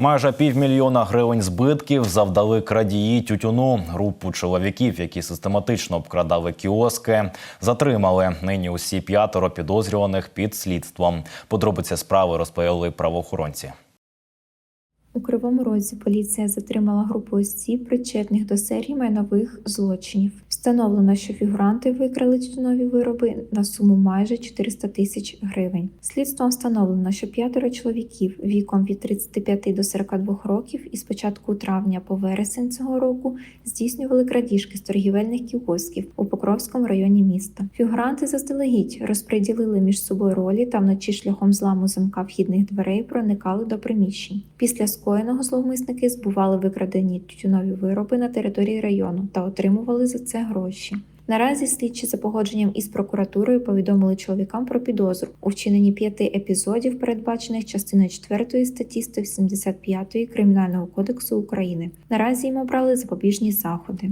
Майже півмільйона гривень збитків завдали крадії тютюну. Групу чоловіків, які систематично обкрадали кіоски, затримали. Нині усі п'ятеро підозрюваних під слідством. Подробиці справи розповіли правоохоронці. У Кривому Розі поліція затримала групу осіб, причетних до серії майнових злочинів. Встановлено, що фігуранти викрали тютюнові вироби на суму майже 400 тисяч гривень. Слідством встановлено, що п'ятеро чоловіків віком від 35 до 42 років із початку травня по вересень цього року здійснювали крадіжки з торгівельних кіосків у Покровському районі міста. Фігуранти заздалегідь розподілили між собою ролі та вночі шляхом зламу замка вхідних дверей проникали до приміщень. Після скоєного зловмисники збували викрадені тютюнові вироби на території району та отримували за це гроші. Наразі слідчі за погодженням із прокуратурою повідомили чоловікам про підозру у вчиненні п'яти епізодів, передбачених частиною 4 статті 175 Кримінального кодексу України. Наразі їм обрали запобіжні заходи.